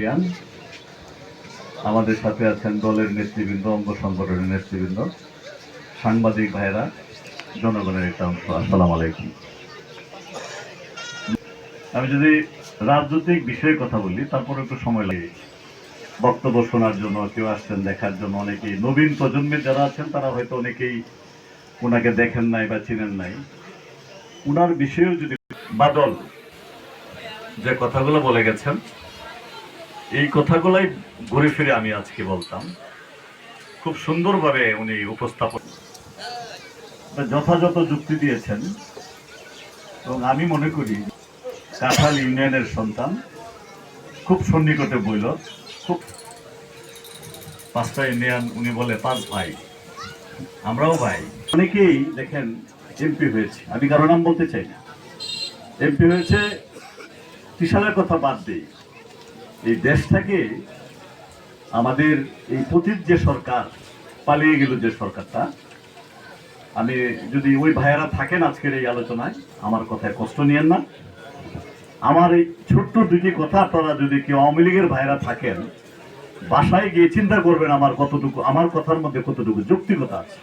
প্রিয়ান আমাদের সাথে আছেন দলের নেতৃবৃন্দ, অঙ্গ সংগঠনের নেতৃবৃন্দ, সাংবাদিক ভাইরা জনগণের একটা অংশ। আসসালাম আলাইকুম। আমি যদি রাজনৈতিক বিষয়ে কথা বলি, তারপর একটু সময় লাগে। বক্তব্য শোনার জন্য, কেউ আসছেন দেখার জন্য, অনেকেই নবীন প্রজন্মের যারা আছেন, তারা হয়তো অনেকেই ওনাকে দেখেন নাই বা চিনেন নাই। উনার বিষয়েও যদি বাদল, যে কথাগুলো বলে গেছেন এই কথাগুলাই ঘুরে ফিরে আমি আজকে বলতাম। খুব সুন্দরভাবে উনি উপস্থাপন যথাযথ যুক্তি দিয়েছেন। এবং আমি মনে করি কাঁঠাল ইউনিয়নের সন্তান, খুব সন্নিকটে বইল খুব পাঁচটা ইউনিয়ন উনি বলে, পাঁচ ভাই। আমরাও ভাই। অনেকেই দেখেন এমপি হয়েছে। আমি কারও নাম বলতে চাই না। এমপি হয়েছে ত্রিশালের কথা বাদ দিই। এই দেশটাকে আমাদের এই পতীত যে সরকার, পালিয়ে গেল যে সরকারটা, আমি যদি ওই ভাইয়েরা থাকেন আজকের এই আলোচনায়, আমার কথায় কষ্ট নিয়েন না। আমার এই ছোট্ট দুটি কথা আপনারা যদি কেউ আওয়ামী লীগের ভাইয়েরা থাকেন, বাসায় গিয়ে চিন্তা করবেন আমার কতটুকু, আমার কথার মধ্যে কতটুকু যৌক্তিকতা আছে।